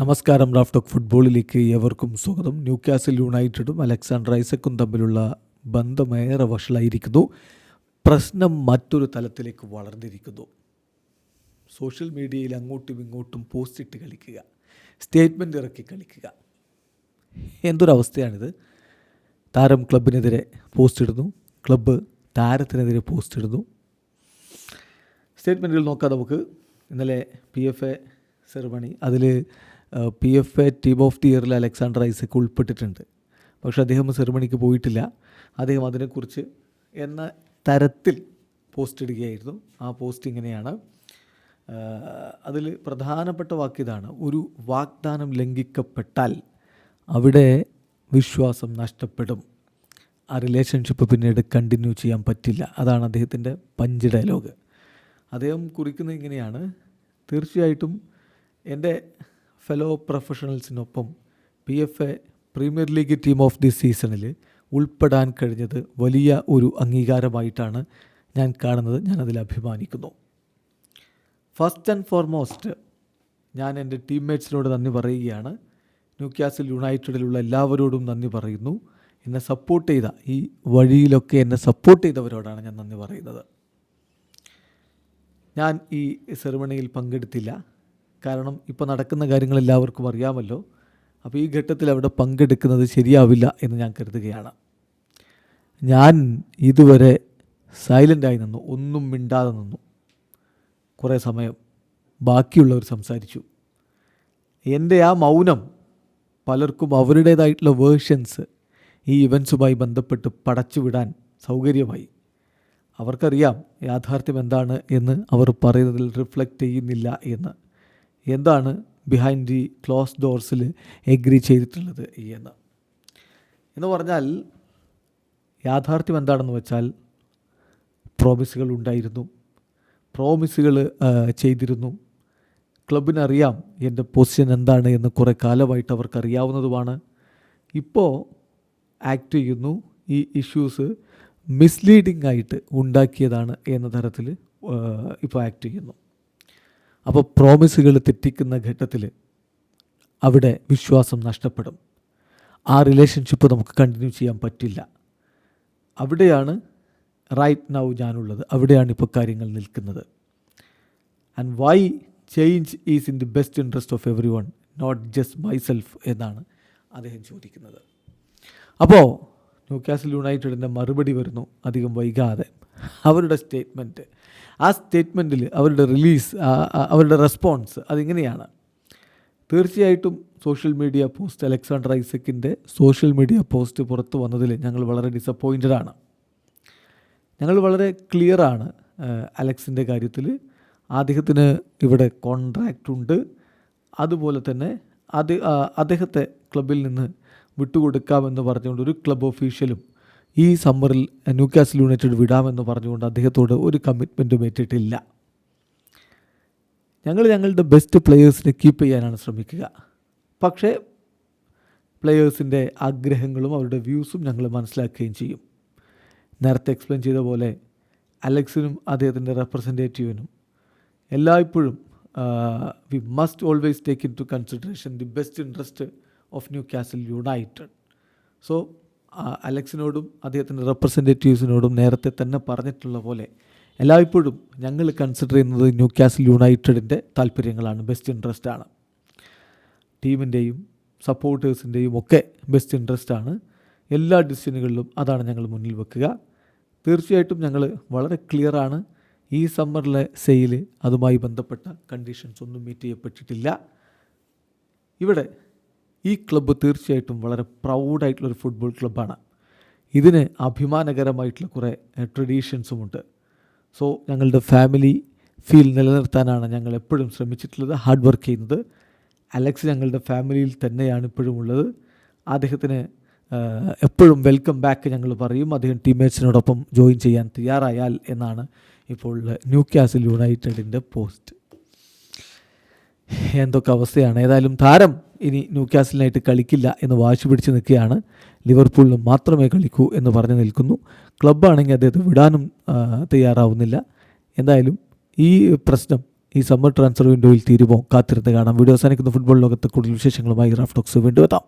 നമസ്കാരം റാഫ് ഫുട്ബോളിലേക്ക് ഏവർക്കും സ്വാഗതം. ന്യൂ കാസിൽ യുണൈറ്റഡും അലക്സാണ്ടർ ഐസക്കും തമ്മിലുള്ള ബന്ധമേറെ വഷളായിരിക്കുന്നു. പ്രശ്നം മറ്റൊരു തലത്തിലേക്ക് വളർന്നിരിക്കുന്നു. സോഷ്യൽ മീഡിയയിൽ അങ്ങോട്ടും ഇങ്ങോട്ടും പോസ്റ്റ് ഇട്ട് കളിക്കുക സ്റ്റേറ്റ്മെന്റ് ഇറക്കി കളിക്കുക. എന്തൊരവസ്ഥയാണിത്? താരം ക്ലബിനെതിരെ പോസ്റ്റ് ഇടുന്നു. ക്ലബ്ബ് താരത്തിനെതിരെ പോസ്റ്റ് ഇടുന്നു. സ്റ്റേറ്റ്മെന്റുകൾ നോക്കാം നമുക്ക്. ഇന്നലെ പി എഫ് എ സെറമണി അതിൽ P F A team of the ഇയറിൽ അലക്സാണ്ടർ ഐസക് ഉൾപ്പെട്ടിട്ടുണ്ട്. പക്ഷേ അദ്ദേഹം സെറിമണിക്ക് പോയിട്ടില്ല. അദ്ദേഹം അതിനെക്കുറിച്ച് എന്ന തരത്തിൽ പോസ്റ്റ് ഇടുകയായിരുന്നു. ആ പോസ്റ്റ് ഇങ്ങനെയാണ്. അതിൽ പ്രധാനപ്പെട്ട വാക്ക് ഇതാണ്. ഒരു വാഗ്ദാനം ലംഘിക്കപ്പെട്ടാൽ അവിടെ വിശ്വാസം നഷ്ടപ്പെടും. ആ റിലേഷൻഷിപ്പ് പിന്നീട് കണ്ടിന്യൂ ചെയ്യാൻ പറ്റില്ല. അതാണ് അദ്ദേഹത്തിന്റെ പഞ്ച് ഡയലോഗ് അദ്ദേഹം കുറിക്കുന്നത് ഇങ്ങനെയാണ്. തീർച്ചയായിട്ടും എന്റെ fellow പ്രൊഫഷണൽസിനൊപ്പം P F A premier league team of the സീസണിൽ ഉൾപ്പെടാൻ കഴിഞ്ഞത് വലിയ ഒരു അംഗീകാരമായിട്ടാണ് ഞാൻ കാണുന്നത്. ഞാനതിൽ അഭിമാനിക്കുന്നു. ഫസ്റ്റ് ആൻഡ് ഫോർമോസ്റ്റ് ഞാൻ എന്റെ ടീംമേറ്റ്സിനോട് നന്ദി പറയുകയാണ്. ന്യൂ ക്യാസിൽ യുണൈറ്റഡിലുള്ള എല്ലാവരോടും നന്ദി പറയുന്നു. എന്നെ സപ്പോർട്ട് ചെയ്ത ഈ വഴിയിലൊക്കെ എന്നെ സപ്പോർട്ട് ചെയ്തവരോടാണ് ഞാൻ നന്ദി പറയുന്നത്. ഞാൻ ഈ സെറിമണിയിൽ പങ്കെടുത്തില്ല. കാരണം ഇപ്പോൾ നടക്കുന്ന കാര്യങ്ങൾ എല്ലാവർക്കും അറിയാമല്ലോ. അപ്പോൾ ഈ ഘട്ടത്തിൽ അവിടെ പങ്കെടുക്കുന്നത് ശരിയാവില്ല എന്ന് ഞാൻ കരുതുകയാണ്. ഞാൻ ഇതുവരെ സൈലന്റായി നിന്നു. ഒന്നും മിണ്ടാതെ നിന്നു. കുറേ സമയം ബാക്കിയുള്ളവർ സംസാരിച്ചു. എന്റെ ആ മൗനം പലർക്കും അവരുടേതായിട്ടുള്ള വേർഷൻസ് ഈ ഇവൻസുമായി ബന്ധപ്പെട്ട് പടച്ചു വിടാൻ സൗകര്യമായി. അവർക്കറിയാം യാഥാർത്ഥ്യം എന്താണ് എന്ന് അവർ പറയുന്നതിൽ റിഫ്ലക്റ്റ് ചെയ്യുന്നില്ല എന്ന്. എന്താണ് ബിഹൈൻഡ് ദി ക്ലോസ് ഡോർസിൽ എഗ്രി ചെയ്തിട്ടുള്ളത് എന്ന്? എന്ന് പറഞ്ഞാൽ യാഥാർത്ഥ്യം എന്താണെന്ന് വെച്ചാൽ പ്രോമിസുകൾ ഉണ്ടായിരുന്നു. പ്രോമിസുകൾ ചെയ്തിരുന്നു. ക്ലബിനറിയാം എന്റെ പൊസിഷൻ എന്താണ് എന്ന് കുറേ കാലമായിട്ട് അവർക്കറിയാവുന്നതുമാണ്. ഇപ്പോൾ ആക്ട് ചെയ്യുന്നു. ഈ ഇഷ്യൂസ് മിസ്ലീഡിംഗ് ആയിട്ട് ഉണ്ടാക്കിയതാണ് എന്ന തരത്തിൽ ഇപ്പോൾ ആക്ട് ചെയ്യുന്നു. അപ്പോൾ പ്രോമിസുകൾ തെറ്റിക്കുന്ന ഘട്ടത്തിൽ അവിടെ വിശ്വാസം നഷ്ടപ്പെടും. ആ റിലേഷൻഷിപ്പ് നമുക്ക് കണ്ടിന്യൂ ചെയ്യാൻ പറ്റില്ല. അവിടെയാണ് റൈറ്റ് നൗ ഞാനുള്ളത്. അവിടെയാണ് ഇപ്പോൾ കാര്യങ്ങൾ നിൽക്കുന്നത്. And why change is in the best interest of everyone not just myself എന്നാണ് അദ്ദേഹം ചോദിക്കുന്നത്. അപ്പോൾ ന്യൂ കാസിൽ യുണൈറ്റഡിന്റെ മറുപടി വരുന്നു. അധികം വൈകാതെ. അവരുടെ സ്റ്റേറ്റ്മെന്റ്. ആ സ്റ്റേറ്റ്മെന്റിൽ അവരുടെ റിലീസ് അവരുടെ റെസ്പോൺസ് അതിങ്ങനെയാണ്. തീർച്ചയായിട്ടും സോഷ്യൽ മീഡിയ പോസ്റ്റ് അലക്സാണ്ടർ ഐസക്കിന്റെ സോഷ്യൽ മീഡിയ പോസ്റ്റ് പുറത്ത് വന്നതിൽ ഞങ്ങൾ വളരെ ഡിസപ്പോയിന്റഡ് ആണ്. ഞങ്ങൾ വളരെ ക്ലിയറാണ് അലക്സിന്റെ കാര്യത്തിൽ. അദ്ദേഹത്തിന് ഇവിടെ കോൺട്രാക്റ്റ് ഉണ്ട്. അതുപോലെ തന്നെ അത് അദ്ദേഹത്തെ ക്ലബിൽ നിന്ന് വിട്ടുകൊടുക്കാമെന്ന് പറഞ്ഞുകൊണ്ട് ഒരു ക്ലബ് ഒഫീഷ്യലും ഈ സമ്മറിൽ ന്യൂ കാസിൽ യുണൈറ്റഡ് വിടാമെന്ന് പറഞ്ഞുകൊണ്ട് അദ്ദേഹത്തോട് ഒരു കമ്മിറ്റ്മെന്റും ഏറ്റിട്ടില്ല. ഞങ്ങൾ ഞങ്ങളുടെ ബെസ്റ്റ് പ്ലെയേഴ്സിനെ കീപ്പ് ചെയ്യാനാണ് ശ്രമിക്കുക. പക്ഷേ പ്ലെയേഴ്സിന്റെ ആഗ്രഹങ്ങളും അവരുടെ വ്യൂസും ഞങ്ങൾ മനസ്സിലാക്കുകയും ചെയ്യും. നേരത്തെ എക്സ്പ്ലെയിൻ ചെയ്ത പോലെ അലക്സിനും അദ്ദേഹത്തിന്റെ റെപ്രസെന്റേറ്റീവിനും എല്ലായ്പ്പോഴും we must always take into consideration the best interest of Newcastle United so അലക്സിനോടും അദ്ദേഹത്തിന്റെ റെപ്രസെന്റേറ്റീവ്സിനോടും നേരത്തെ തന്നെ പറഞ്ഞിട്ടുള്ള പോലെ എല്ലായ്പ്പോഴും ഞങ്ങൾ കൺസിഡർ ചെയ്യുന്നത് ന്യൂ കാസിൽ യുണൈറ്റഡിന്റെ താല്പര്യങ്ങളാണ് ബെസ്റ്റ് ഇൻട്രസ്റ്റ് ആണ്. ടീമിന്റെയും സപ്പോർട്ടേഴ്സിന്റെയും ഒക്കെ ബെസ്റ്റ് ഇൻട്രസ്റ്റ് ആണ്. എല്ലാ ഡിസിഷനുകളിലും അതാണ് ഞങ്ങൾ മുന്നിൽ വെക്കുക. തീർച്ചയായിട്ടും ഞങ്ങൾ വളരെ ക്ലിയറാണ് ഈ സമ്മറിലെ സെയിൽ അതുമായി ബന്ധപ്പെട്ട കണ്ടീഷൻസ് ഒന്നും മീറ്റ് ചെയ്യപ്പെട്ടിട്ടില്ല. ഇവിടെ ഈ ക്ലബ്ബ് തീർച്ചയായിട്ടും വളരെ പ്രൗഡായിട്ടുള്ളൊരു ഫുട്ബോൾ ക്ലബ്ബാണ് ഇതിന് അഭിമാനകരമായിട്ടുള്ള കുറേ ട്രഡീഷൻസുമുണ്ട് സോ ഞങ്ങളുടെ ഫാമിലി ഫീൽ നിലനിർത്താനാണ് ഞങ്ങൾ എപ്പോഴും ശ്രമിച്ചിട്ടുള്ളത് ഹാർഡ് വർക്ക് ചെയ്യുന്നത്. അലക്സ് ഞങ്ങളുടെ ഫാമിലിയിൽ തന്നെയാണ് ഇപ്പോഴും ഉള്ളത്. അദ്ദേഹത്തിന് എപ്പോഴും വെൽക്കം ബാക്ക് ഞങ്ങൾ പറയും. അദ്ദേഹം ടീംമേറ്റ്സിനോടൊപ്പം ജോയിൻ ചെയ്യാൻ തയ്യാറായാൽ എന്നാണ് ഇപ്പോൾ ന്യൂ കാസിൽ യുണൈറ്റഡിന്റെ പോസ്റ്റ് എന്തൊക്കെ അവസ്ഥയാണ്? ഏതായാലും താരം ഇനി ന്യൂ കാസിലിനായിട്ട് കളിക്കില്ല എന്ന് വാശി പിടിച്ച് നിൽക്കുകയാണ്. ലിവർപൂളിന് മാത്രമേ കളിക്കൂ എന്ന് പറഞ്ഞു നിൽക്കുന്നു. ക്ലബ്ബാണെങ്കിൽ അദ്ദേഹത്തെ വിടാനും തയ്യാറാവുന്നില്ല. എന്തായാലും ഈ പ്രശ്നം ഈ സമ്മർ ട്രാൻസ്ഫർ വിൻഡോയിൽ തീരുമോ? കാത്തിരുന്ന് കാണാം. വീഡിയോ അവസാനിക്കുന്ന. ഫുട്ബോൾ ലോകത്ത് കൂടുതൽ വിശേഷങ്ങളുമായി റാഫ്റ്റോക്സ് വീണ്ടും എത്താം.